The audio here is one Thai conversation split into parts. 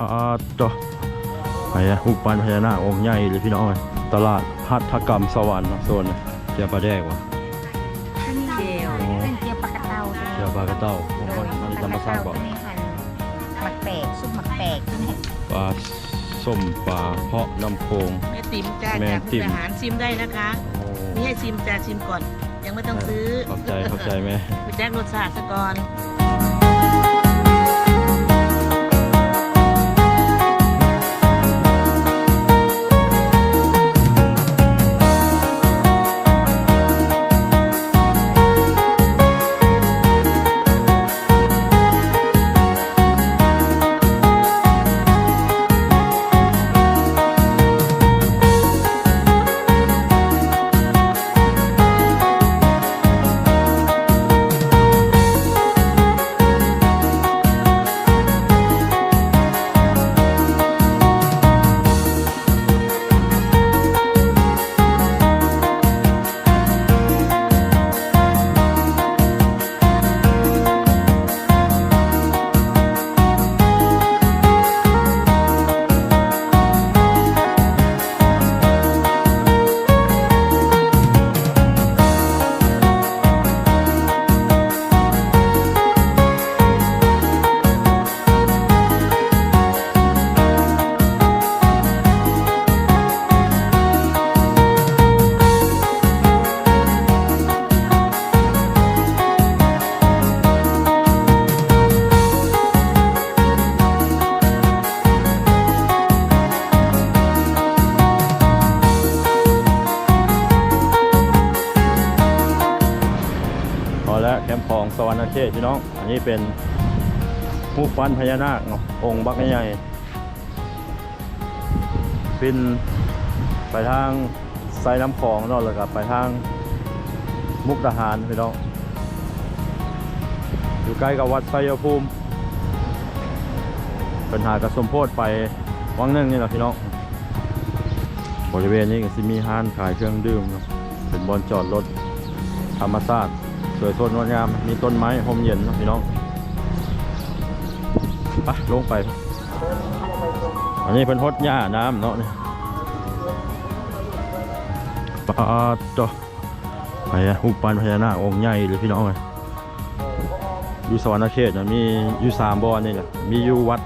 ปาจอไอะหุบปานพญานาคองค์ใหญ่เลยพี่น้องเอ้ยตลาดหัตถกรรมสวรรค์โซนเนี่ยเจียปลาแดกวะเจลอ๋อเป็นเจียวปลากระเตาเจียปลากระเต้าของมันมันธรรมาติบอกนี่หั่นหมักแปลกซุปหมักแปลกนี่ปลาส้มปลาเพาะน้ำโคงแม่ติ๋มจ้าแม่จากติ๋มุกดาหารชิมได้นะคะนี่ให้ชิมจ้าชิมก่อน ยังไม่ต้องซื้อขอบใจขอบใจแม่ไปแจ้งรสชาติซะก่อน พี่น้อง อันนี้เป็นหูฟันพญานาคเนาะองค์บักใหญ่เป็นไปทางไซน้ำคลองเนาะแล้วก็ไปทางมุกดาหารพี่น้อง อยู่ใกล้กับวัดไซยภูมิปัญหากระสมโพธไปวังนึ่งนี่แหละพี่น้องบริเวณนี้ก็จะมีห้านขายเครื่องดื่มเนาะเป็นบอนจอดรถธรรมชาติ วยสดงดงาม มีต้นไม้ห่มเย็นนะพี่น้องไปลงไป อันนี้เป็นฮดหญ้าน้ำเนาะนี่ปลาจอไปอะหุบปานพญานาคองค์ใหญ่เลยพี่น้องเลยอยู่สวรรณเขตนะมีอยู่สามบ่อนี่แหละมีอยู่วัด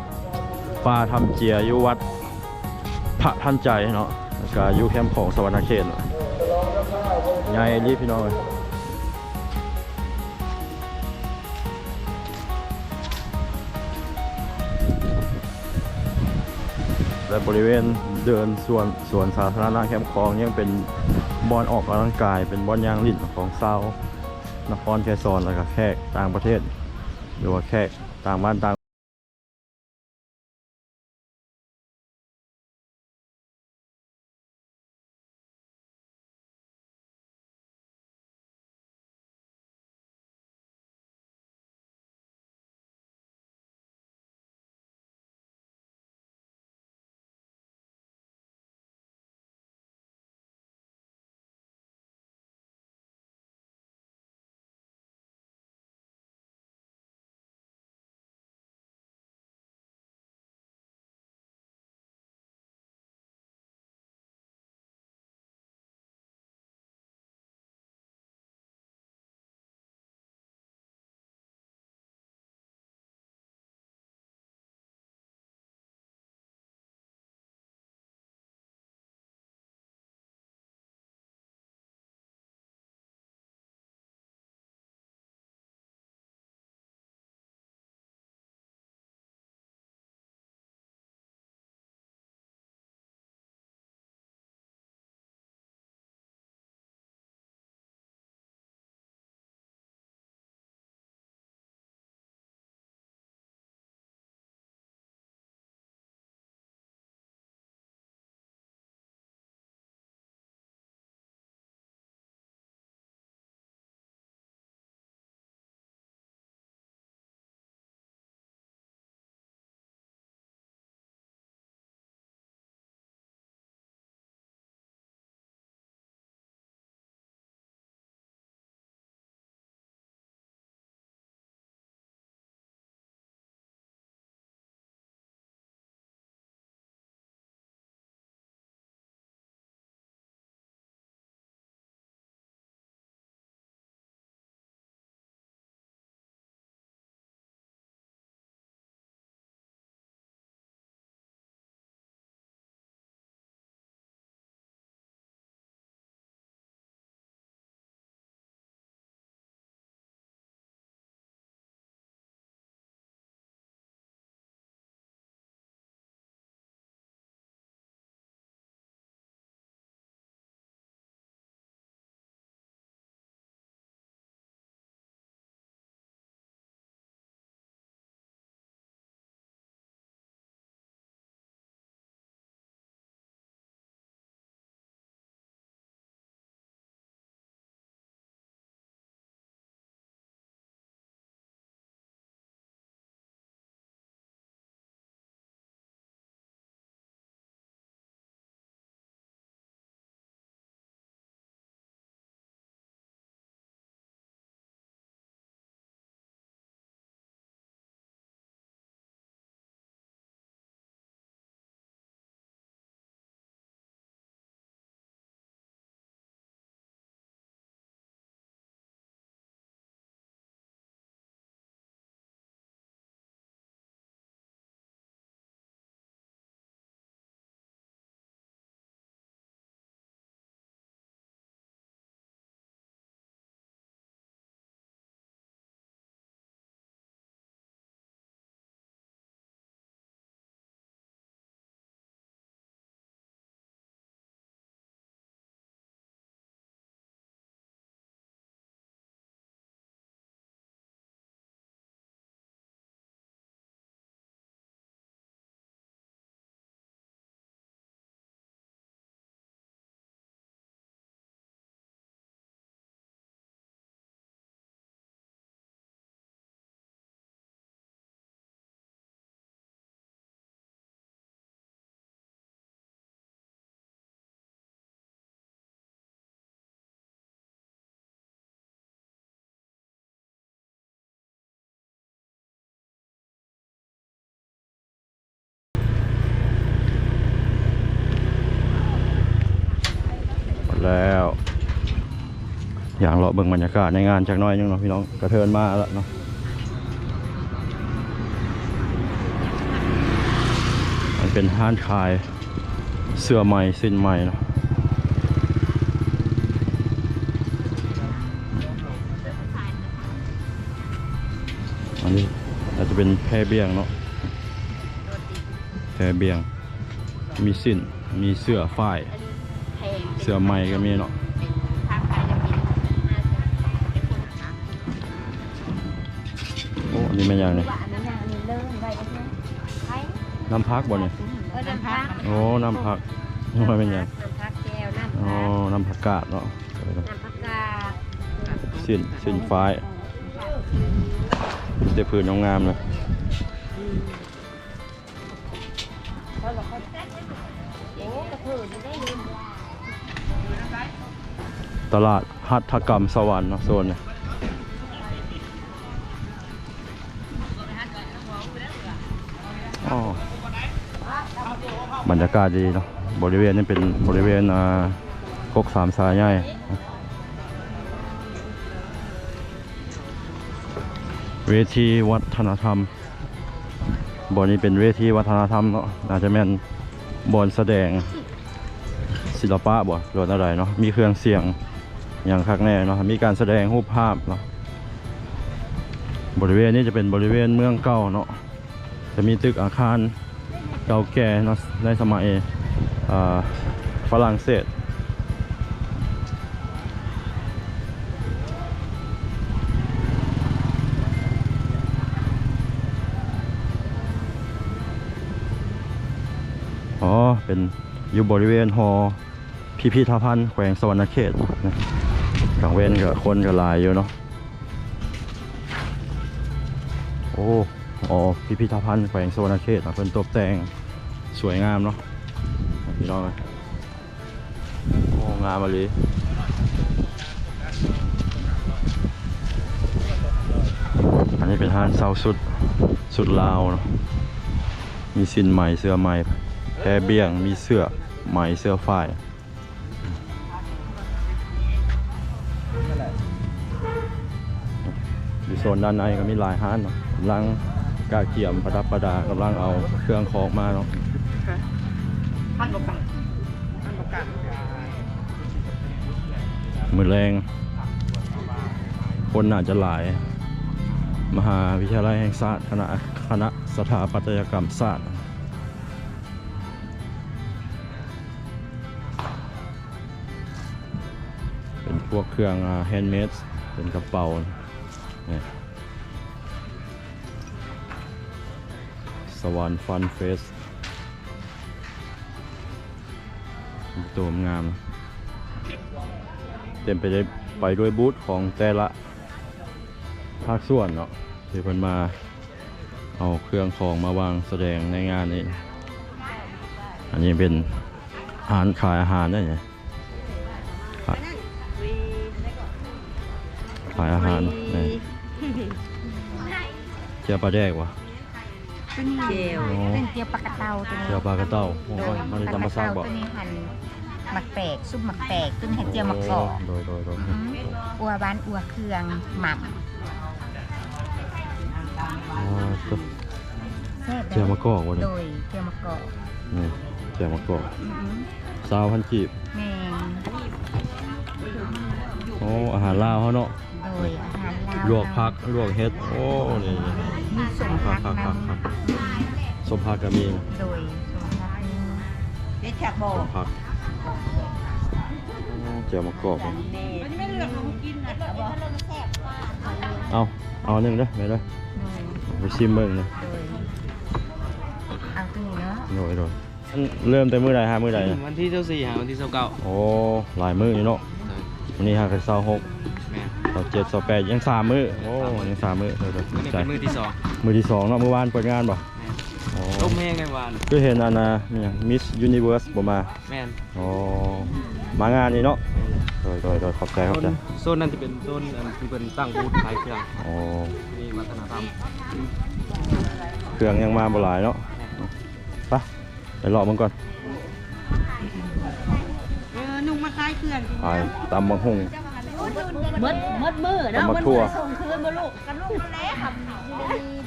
ฟ้าทำเจียอยู่วัดพระท่านใจเนาะแล้วก็อยู่แคมป์ของสวรรณเขตใหญ่รีบพี่น้องเลย แต่บริเวณเดินสวนสวนสาธารณะแคมป์คลองยังเป็นบอลออกกำลังกาย เป็นบอลยางลิ่นของเซานครแคซอนแล้วก็แขกต่างประเทศ หรือว่าแขกต่างบ้านต่าง แล้ว อย่างเราะเบิ่งบรรยากาศในงานจากน้อยหนึงเนาะพี่น้องกระเทินมาแล้วเนาะมันเป็นห้านขายเสื้อใหม่สิ้นใหม่เนาะอันนี้อาจจะเป็นแพเบียงเนาะแพเบียงมีสิ้นมีเสื้อฝ้าย สื้อใหม่ก็มีเนาะทางขายจะมีโอ้อันนี้เป็นอย่างนี้ว่าอันนี้นะอันนี้เริ่มได้แล้วใช่ไหมไปน้ำพักบ่เนี่ยเออน้ำพักโอ้น้ำพักน้ำเป็นอย่างน้ำพักแก้วน้ำอ๋อพักน้ำผักกาดเนาะน้ำพักกาดสิ้นสิ้นฟ้ายเดี๋ยวพื้นงามๆเลย ตลาดหัตถกรรมสวรรค์เนาะโซนเนี่ยบรรยากาศดีเนาะบริเวณนี้เป็นบริเวณอ่ากกสามสายใหญ่เวทีวัฒนธรรมบอนนี้เป็นเวทีวัฒนธรรมเนาะอาจจะแม่นบอนแสดงศิลปะบ่หรืออะไรเนาะมีเครื่องเสียง อย่างคักแน่เนาะมีการแสดงรูปภาพเนาะบริเวณนี้จะเป็นบริเวณเมืองเก่าเนาะจะมีตึกอาคารเก่าแก่เนาะในสมัยฝรั่งเศสอ๋อ เป็นอยู่บริเวณหอพิพิธภัณฑ์แขวงสวรรณเขตนะ กลางเว้นกับคนกับลายอยู่เนาะโอ้อ๋อพิพิธภัณฑ์แขวงสวรรณเขตเพิ่นตกแต่งสวยงามเนาะพี่น้องโอ้งามมาเลยอันนี้เป็นห้านเซาสุดสุดลาวเนาะมีสินใหม่เสื้อใหม่แพรเบี้ยงมีเสื้อใหม่เสื้อฝ้าย อยู่โซนด้านในก็มีหลายห้านเนาะกำลังกาเกี่ยมประดับประดากำลังเอาเครื่องของมาเนาะพันกว่าบาทพันกว่าบาทมือแรง คนน่าจะหลาย มหาวิทยาลัยแห่งศาสตร์คณะคณะสถาปัตยกรรมศาสตร์เป็นพวกเครื่องแฮนด์เมดเป็นกระเป๋าเนี่ย วรรค์ฟันเฟสตัวงาม เต็มไปด้วยไปด้วยบูธของแต่ละภาคส่วนเนาะที่เพิ่นมาเอาเครื่องของมาวางแสดงในงานนี้ อันนี้เป็นอาหารขายอาหารได้ไงขายอาหารนี่เจียวปลาแดกวะ เจลอ๋อเป็นเตียวปลากระเตาตัวนี้เจียวปลากระเต้าโอ้ยมันจะมาสร้างบ่ตัวนี้หั่นหมักแปลกซุปหมักแปลกตัวนี้ให้เจียวหมักกอกโดยโดยโดยอืมอัวบ้านอัวเครื่องหมักอ่าก็แซ่บเจียวมะกอกวะโดเนี่ยยเจียวหมักกอกนี่เจียวมะกอกอืมสาวพันกีบแมงโอ้อาหารลาวเขาเนาะ โดยอาหารลาวลวกผักลวกเฮ็ดโอ้นี่มีสมครัพับกครับครับครับสมผักก็มีโดยสมพักเด็ดแขกบอสมผักเจียวมะกอกมันไม่เลือกของกินนะบอกเอาเอาหนึ่งเด้อไปเด้อโดยไปชิมเบิ่งเลยโดยเอาตัวนี้เนาะโดยโดยเริ่มแต่มื้อใดฮะมื้อใดวันที่เจ้าสี่หาวันที่เจ้าเก้าโอ้หลายมื้ออยู่เนาะวันนี้ฮะคือเสาหก เสาร์เจ็ดเสาร์แปดยังสามมื้อโอ้ยังสามมื้อเดี๋ยวเดี๋ยววันนี้ใจเป็นมือที่สองมื้อที่สองเนาะมื้อวานเปิดงานป่ะอ๋อต้มแห้งในวานคือเห็นอันน่ะนี่มิสยูนิเวิร์สบ่มาแม่นอ๋อมางานนี้เนาะโดยโดยโดยขอบใจขอบโซใจนโซนนั้นจะเป็นโซนอันที่เป็นตั้งบูธขายเครื่องอ๋อนี่วัฒนธรรมเครื่องยังมาบ่หลายเนาะไปไปรอมันก่อนเออนุ่งมาคลายเครื่องขายตำบังหุ่ง มดมดมือเนาะเอามมาดทั่มืวอส่งคืนบ่ลูกกันลูกกันแล้วครับ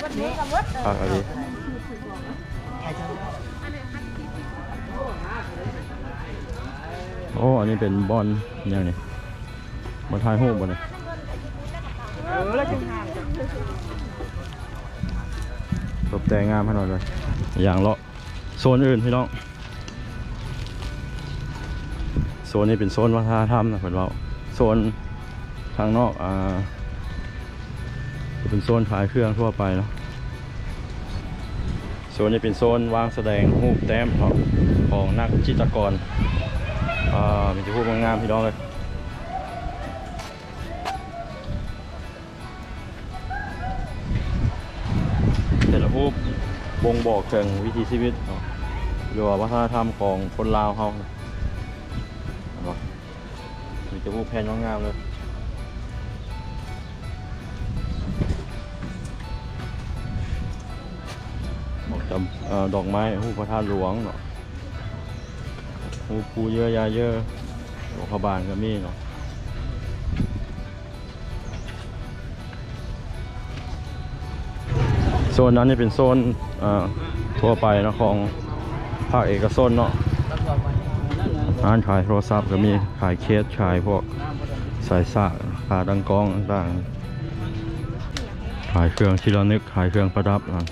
มดมือกับมดผักอะไรโอ้ อันนี้เป็นบอลอย่างนี้บอลทายหูบอลนี่เออแล้วจะหาตบแต่งงามให้หน่อยเลยอย่างเลาะโซนอื่นพี่น้องโซนนี้เป็นโซนวัฒนธรรมนะเพื่อนเราโซน ทางนอกอ่าจะเป็นโซนขายเครื่องทั่วไปเนาะโซนนี้เป็นโซนวางแสดงรูปแต้มเนาะของนักจิตรกรอ่ามีแต่รูปงามๆพี่น้องเลยแต่ละรูปบ่งบอกถึงวิถีชีวิตหรือว่าวัฒนธรรมของคนลาวเขาเนาะเห็นปะมีแต่รูปแพนงามๆเลย จากเอ่อดอกไม้หูพระธาตุหลวงเนาะหูปูเยอะยาเยอะหลวงพระบางก็มีเนาะโซนนั้นนี่เป็นโซนทั่วไปนะของภาคเอกชนเนาะร้านขายโทรศัพท์ก็มีขายเคสขายพวกสายสากขาดังกองต่างๆขายเครื่องที่ระนึกขายเครื่องประดับนะ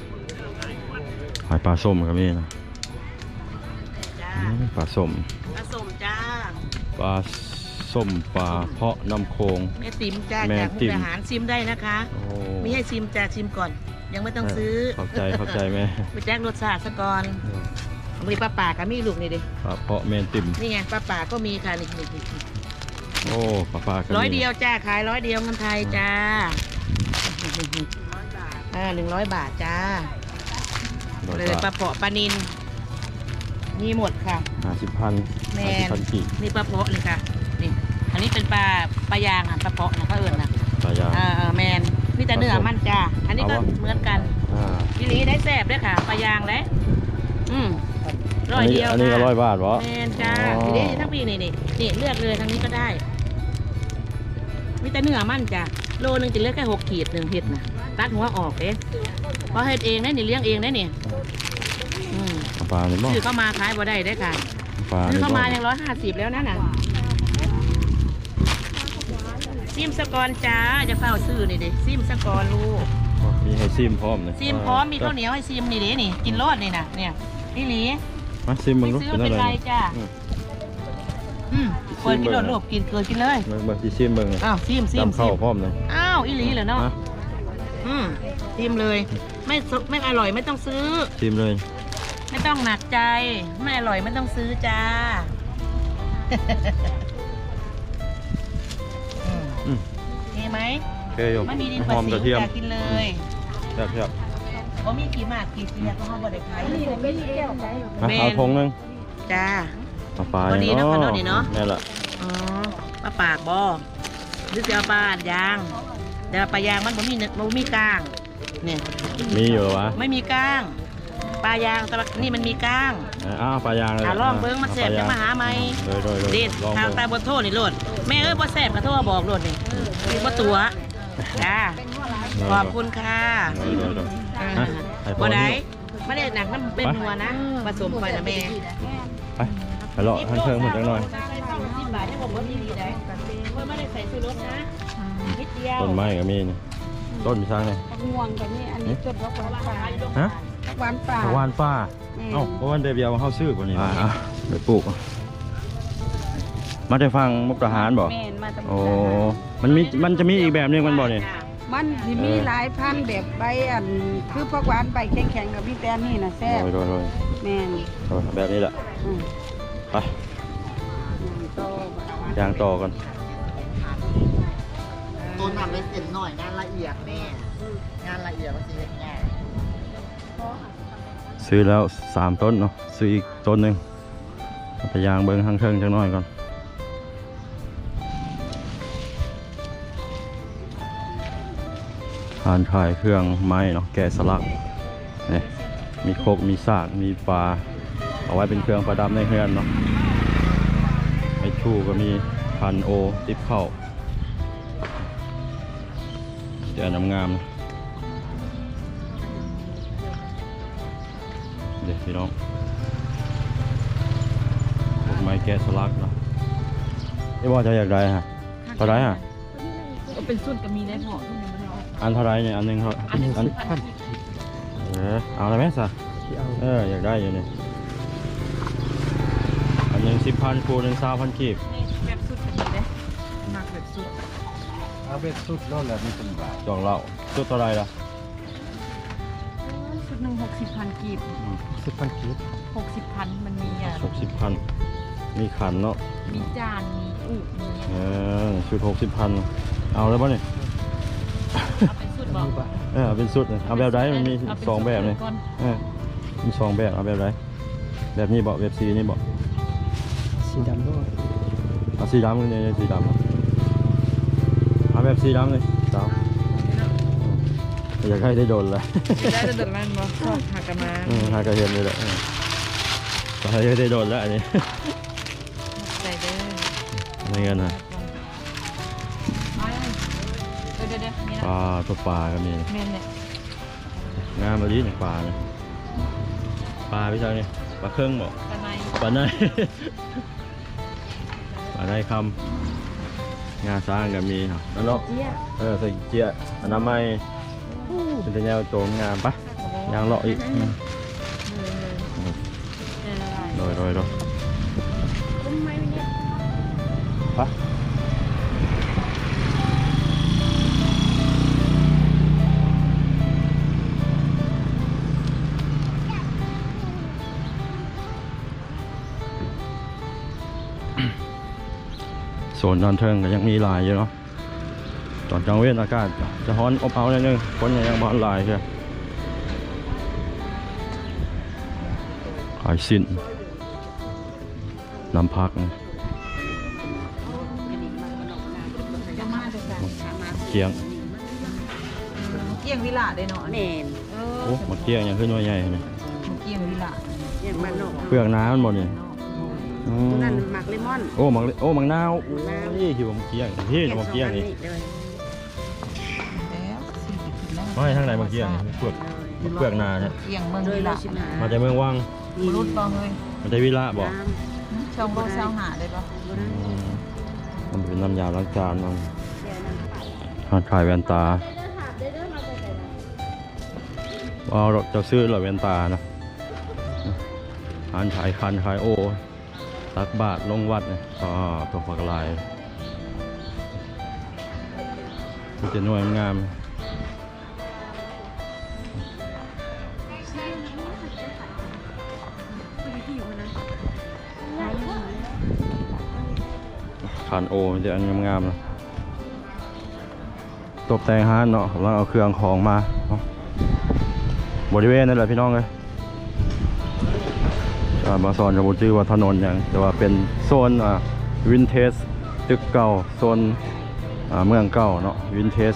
ขายปลาส้มก็มีนะจ้าอืมปลาส้มผสมจ้าปลาส้มปลาเพาะน้ำโคง แม่ติ๋มจ้าแม่จากติ๋มุกม อาหารซิมได้นะคะ โอ้ไม่ให้ซิมจ้าซิมก่อน ยังไม่ต้องซื้อเข้าใจเข้าใจไหมไปแจ้งรสชาติซะก่อนมีปลาป่ากับมีลูกนี่ดิปลาเพาะแมนติ่มนี่ไงปลาป่าก็มีค่ะนี่นี่นี่โอ้ปลาปลาก็มีร้อยเดียวจ้าขายร้อยเดียวเงินไทยจ้าอ่าหนึ่งร้อยบาทจ้า ร้อยเลยปบาลาทเปาะปลานินมีหมดค่ะห้าสิบพันแมห้าสิบนพันกี่นี่ปลาเปาะเลยค่ะ นี่ อันนี้เป็นปลาปลายางอะปลาเปาะนะเขาเอิญนะปลายางอ่าเออแมนมีแต่เนื้อมันจ้าอันนี้ก็เอาวะ เหมือนกันอ่าพี่ลีได้แซ่บด้วยค่ะปลายางเลยอืมร้อยอันนี้เดียวอันนี้ก็ค่ะ ร้อยบาทวะ แมนจ้าอ๋อทีนี้ทั้งปีนี่นี่นี่เลือกเลยทางนี้ก็ได้ มีแต่เนื้อมันจ้ะโลนึงจะเหลือกแค่หกขีดหนึ่งเห็ดนะตัดหัวออกเด้ เพราะเห็ดเองได้นี่เลี้ยงเองได้นี่อืมปลาปลาเนี่ยบ่ซื้อเข้ามาขายบ่ได้ได้อค่ะปลาซื้อเนี่ยเข้าบ่มายังร้อยห้าสิบแล้วนั่นน่ะซิมสกอนจ้าจะเฝ้าซื้อนี่ดิซิมสกอนลูกมีให้ซิมพร้อมเลยซิมพร้อมมีข้าวเหนียวให้ซิมนี่ดินี่กินรอดนี่นะเนี่ยนี่หลี มาซิมมึงรู้ซื้อเป็นเป็นอะไรไรจ้าอืม อืมเปิดกินรอดลูกกินเกินกินเลยมึงเบิ่งที่ซิมเบิ่งอ้าวซิมซิมจำเข้าซิมพร้อมเลยอ้าวอีหลีเหรอเนาะนะ อืมซิมเลย ไม่สุไม่อร่อยไม่ต้องซื้อซิมเลย ไม่ต้องหนักใจ ไม่อร่อยไม่ต้องซื้อจ้าอืมอืมโอเคไหมโอเคโยมไม่มีดินหประอมสิกระวเทียมอยากกินเลยแซ่บแซ่บเพราะมีกี่หมากกี่เสียก็ห้องบริขายมาแม่นเอาทงหนึงจ้าปลาปลาพอดีเนาะอ๋อขนาดนี้เนาะนี่แหละอ๋อปลาปากบอหรือจะเอาปลาอัดยาง แต่ปลายางมันบ่มีเนื้อบ่มีกล้างเนี่ยมีอยู่เหรอวะไม่มีกล้างปลายางแต่ว่านี่มันมีกล้างอ่าอ้าวปลายางเลยอ่าลองเบิ้งมาแสบจะมาหาไหมโดยโดยโดยเด็ดลองทางเบิ้งตาบนโทษนี่โลดแม่เอ้ยบ่แสบกระโทษบอกโลดนี่มีบ่ตัวจ้าขอบคุณค่ะโดยโดยโดยเออฮะให้พ่อบ่ได้นิ้วไม่ได้หนักน้ำเป็นหัวนะผสมไปนะแม่ไปไปเลาะทางเครื่องหมดจังหน่อย สิบบาทให้ผมว่าดีดีได้เพื่อไม่ได้ใส่ชูรสนะนิดเดียวต้นไม้ก็มีนี่ต้นมีสร้างนี่ง่วงกันนี่อันนี้จดว่าหวานป่าฮะหวานป่าตะวันป้าเอ้าเพราะวันเดียวมาเข้าซื้อกว่านี้อ่าไปปลูก มาได้ฟังมุกทหารบ่แม่นมาตะโอ้มันมีมันจะมีอีกแบบหนึงมันบ่นี่มันสิมีหลายพันธุ์แบบใบอันคือผักหวานใบแข็งๆกับพี่แต่นี่นะแซ่บโดยโดยโดยแม่นโดยแบบนี้แหละอืมไปโตย่างต่อกันต้ นทำได้เสร็จหน่อยงานละเอียดแม่งานละเอียดมันจะเห็นง่ายซื้อแล้วสามต้นเนาะซื้ออีกต้นหนึ่งเอายางเบิ้งทางเทิงจังน้อยก่อนทานถ่ายเครื่องไม้เนาะแกะสลักนี่มีโคกมีสากมีปลาเอาไว้เป็นเครื่องประดับในเฮือนเนาะเมม็ดชูก็มีพันโอติบเข้า เดี๋ยวน้ำงามเดี๋ยวพี่น้องดอกไม้แกะสลักเนาะไอ้ว่าจะอยากได้ฮะเท่าไรฮะก็เป็นส่วนก็มีได้พออันเท่าไรเนี่ยอันหนึ่งเท่าอันนี้อันสิบพันเออเอาอะไรไหมสะเอออยากได้อยู่เนี่ยอันหนึ่งสิบพันคูณหนึ่งสามพันกีบ เอาเป็นสุดแล้วแหละมีเป็นบาทจองเหล่าชุดเท่าไรล่ะชุดหนึ่งหกสิบพันกีบสิบพันคิดหกสิบพันมันมีอะหกสิบพันมีขันเนาะมีจานมีอูกมีเออชุดหกสิบพันเอาแล้วป่ะเนี่ยเอาเป็นสุดบอกเออเอาเป็นชุดเลยเอาแบบไรมันมีเาป็สองแบบเลยก่อนเออมีสองแบบเอาแบบไรแบบนี้บอกแบบสีนี่บอกสีดำด้วยเอาสีดำเลยเนี่ยสีดำ เอาเอาแบบสีดำเลยดำอยากให้ได้โดนเลยได้แต่เดินมันบอกชอบหักกันมาอืมหากระเห็นเลยแหละเออก็ให้ได้โดนแล้วอันนี้ใจเด้อไม่งั้นนะไปเดี๋ยวเดี๋ยวเดี๋ยวนี่ปนะลาตัวปลาก็มีเมนเนี่ยงามมาดีเนี่ยปลาเนี่ยปลาพี่ชายเนี่ยปลาเครื่องบอกกันในปลาในปลาในคำ งาสร้างก็มีครับแล้วเนาะเจี๊ยเออใส่เจียอนามัยเป็นแต่แนวโจมงามปะยางเลาะอีกอืมเลยเลยเลยละลายโดยโดยโดย นดอนเทิงก็ยังมีหลายอยู่เนาะตอนกลางเว้นอากาศจะร้อนอบอ้าวนิดนึงคนยังบอลลายใช่ขายสิ้นน้ำพักนะจะมาจะสั่งเกียงเกี่ยงวิลาได้เนาะแม่นเอโอ้มาเกียงยังขึ้นว่าใหญ่เลยเกี่ยงวิลาอย่างบ้านนอกเปลือกน้ำมันหมดเลย อืมนั่นหมักเลมอน โอ้มังโอ้มังนาวโอ้ยหิวมังเกียงพี่มังเกียงนี่เลยแล้วสี่สิบกิโลไม่ทางไหนมังเกียงเปลือกเปลือกนาเนี่ยเกี่ยงเมืองโดยวิเราลาชิมหามาจากเมืองวังรุดบ่เฮ้ยมันจะวิระบอกช่องโลเซาหาได้ปะอืมมันเป็นน้ำยาล้างจานมันทานขายแว่นตาเอาเราจะซื้อเหรอแว่นตานะทานขายคันขายโอ ตักบาทลงวัดเนี่ยก็ตัวฝักลายมันจะน่วยงามคันโอมันจะงามงามๆนะตกแต่งห้านเนาะแล้วเอาเครื่องของมาเนาะบริเวณนั่นแหละพี่น้องเลย บางโซนจะบ่ชื่อว่าถนนอย่างแต่ว่าเป็นโซนอ่าวินเทจตึกเก่าโซนอ่าเมืองเก่าเนาะวินเทจ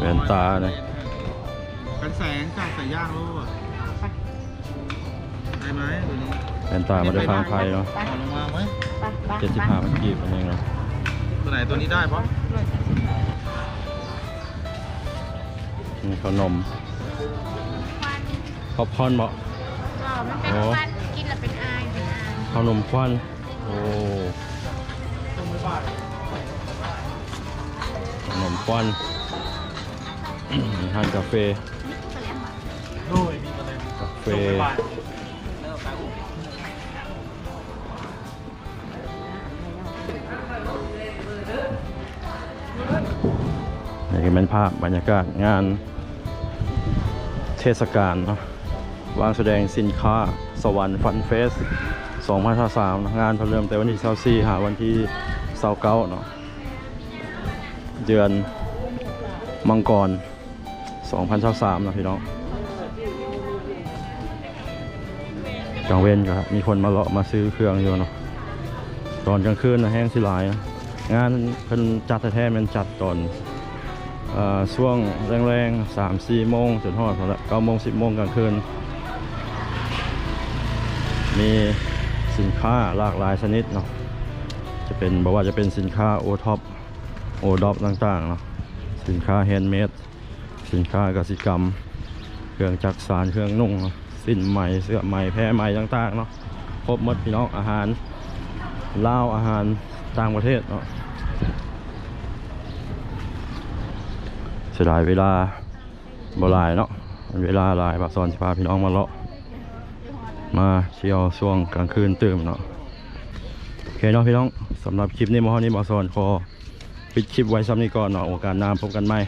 แว่นตาเนี่ยกันแสงจากใส่ย่างรู้อะได้ไหมตัวนี้แว่นตามาด้วยทางไทยเนาะเอาลงมาไหมไปไปเจ็ดสิบห้ามันกีบอะไรเนาะตัวไหนตัวนี้ได้ปะมีขนมขอบคอนเหมาะ มันเป็นควันกินแล้วเป็นอายเป็นอายขนมควันโอ้ขนมควันทานกาแฟโดยมีมาเลยกาแฟนี่ก็เป็นภาพบรรยากาศงานเทศกาลเนาะ วางแสดงสินค้า สวรรค์ฟันเฟส2023งานเริ่มแต่วันที่24หาวันที่29เนาะเดือนมังกร2023นะพี่น้องกลางเว้นก็มีคนมาเลาะมาซื้อเครื่องอยู่เนาะตอนกลางคืนนะแห้งสิหลายนะงานเพิ่นจัดแท้ๆมันจัดตอนอ่อช่วงแรงๆสามสี่โมงจนฮอดพอละเก้าโมงสิบโมงกลางคืน มีสินค้าหลากหลายชนิดเนาะจะเป็นบอกว่าจะเป็นสินค้าโอท็อปโอดอปต่างๆเนาะสินค้าแฮนด์เมดสินค้ากสิกรรม เครื่องจักสานเครื่องนุ่งสิ้นไหม่เสื้อไหม่แพรไหม่ต่างๆเนาะครบหมดพี่น้องอาหารลาวอาหารต่างประเทศเนาะเสียดายเวลาบลายเนาะเวลาลายบาซอนสิพาพี่น้องมาเลาะ มาเที่ยวช่วงกลางคืนตื่มเนาะโอเคเนาะพี่น้องสำหรับคลิปนี้มอนี้มอซอนขอปิดคลิปไว้ซ้ำนี้ก่อนเนาะโอกาสหน้าพบกันใหม่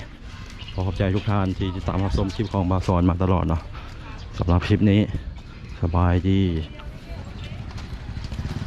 ขอขอบใจทุกท่านที่ติดตามรับชมคลิปของบาซอนมาตลอดเนาะสำหรับคลิปนี้สบายดี